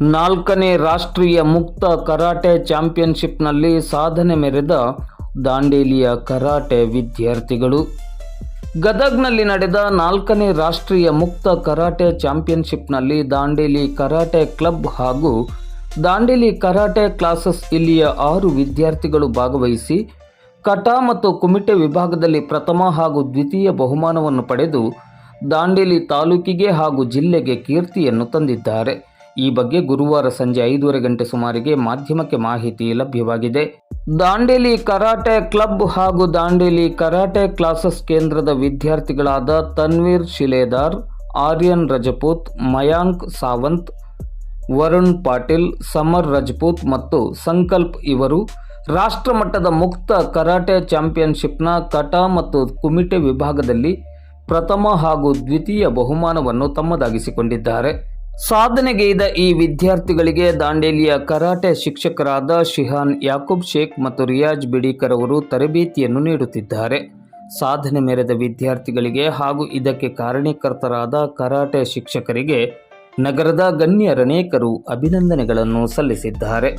ನಾಲ್ಕನೇ ರಾಷ್ಟ್ರೀಯ ಮುಕ್ತ ಕರಾಟೆ ಚಾಂಪಿಯನ್ಶಿಪ್ನಲ್ಲಿ ಸಾಧನೆ ಮೆರೆದ ದಾಂಡೇಲಿಯ ಕರಾಟೆ ವಿದ್ಯಾರ್ಥಿಗಳು. ಗದಗ್ನಲ್ಲಿ ನಡೆದ ನಾಲ್ಕನೇ ರಾಷ್ಟ್ರೀಯ ಮುಕ್ತ ಕರಾಟೆ ಚಾಂಪಿಯನ್ಶಿಪ್ನಲ್ಲಿ ದಾಂಡೇಲಿ ಕರಾಟೆ ಕ್ಲಬ್ ಹಾಗೂ ದಾಂಡೇಲಿ ಕರಾಟೆ ಕ್ಲಾಸಸ್ ಇಲ್ಲಿಯ ಆರು ವಿದ್ಯಾರ್ಥಿಗಳು ಭಾಗವಹಿಸಿ, ಕಟಾ ಮತ್ತು ಕುಮಿಟೆ ವಿಭಾಗದಲ್ಲಿ ಪ್ರಥಮ ಹಾಗೂ ದ್ವಿತೀಯ ಬಹುಮಾನವನ್ನು ಪಡೆದು ದಾಂಡೇಲಿ ತಾಲೂಕಿಗೆ ಹಾಗೂ ಜಿಲ್ಲೆಗೆ ಕೀರ್ತಿಯನ್ನು ತಂದಿದ್ದಾರೆ. ಈ ಬಗ್ಗೆ ಗುರುವಾರ ಸಂಜೆ ಐದೂವರೆ ಗಂಟೆ ಸುಮಾರಿಗೆ ಮಾಧ್ಯಮಕ್ಕೆ ಮಾಹಿತಿ ಲಭ್ಯವಾಗಿದೆ. ದಾಂಡೇಲಿ ಕರಾಟೆ ಕ್ಲಬ್ ಹಾಗೂ ದಾಂಡೇಲಿ ಕರಾಟೆ ಕ್ಲಾಸಸ್ ಕೇಂದ್ರದ ವಿದ್ಯಾರ್ಥಿಗಳಾದ ತನ್ವೀರ್ ಶಿಲೇದಾರ್, ಆರ್ಯನ್ ರಜಪೂತ್, ಮಯಾಂಕ್ ಸಾವಂತ್, ವರುಣ್ ಪಾಟೀಲ್, ಸಮರ್ ರಜಪೂತ್ ಮತ್ತು ಸಂಕಲ್ಪ್ ಇವರು ರಾಷ್ಟ್ರಮಟ್ಟದ ಮುಕ್ತ ಕರಾಟೆ ಚಾಂಪಿಯನ್ಶಿಪ್ನ ಕಟಾ ಮತ್ತು ಕುಮಿಟೆ ವಿಭಾಗದಲ್ಲಿ ಪ್ರಥಮ ಹಾಗೂ ದ್ವಿತೀಯ ಬಹುಮಾನವನ್ನು ತಮ್ಮದಾಗಿಸಿಕೊಂಡಿದ್ದಾರೆ. ಸಾಧನೆಗೈದ ಈ ವಿದ್ಯಾರ್ಥಿಗಳಿಗೆ ದಾಂಡೇಲಿಯ ಕರಾಟೆ ಶಿಕ್ಷಕರಾದ ಶಿಹಾನ್ ಯಾಕೂಬ್ ಶೇಖ್ ಮತ್ತು ರಿಯಾಜ್ ಬಿಡೀಕರ್ ಅವರು ತರಬೇತಿಯನ್ನು ನೀಡುತ್ತಿದ್ದಾರೆ. ಸಾಧನೆ ಮೆರೆದ ವಿದ್ಯಾರ್ಥಿಗಳಿಗೆ ಹಾಗೂ ಇದಕ್ಕೆ ಕಾರಣೀಕರ್ತರಾದ ಕರಾಟೆ ಶಿಕ್ಷಕರಿಗೆ ನಗರದ ಗಣ್ಯರನೇಕರು ಅಭಿನಂದನೆಗಳನ್ನು ಸಲ್ಲಿಸಿದ್ದಾರೆ.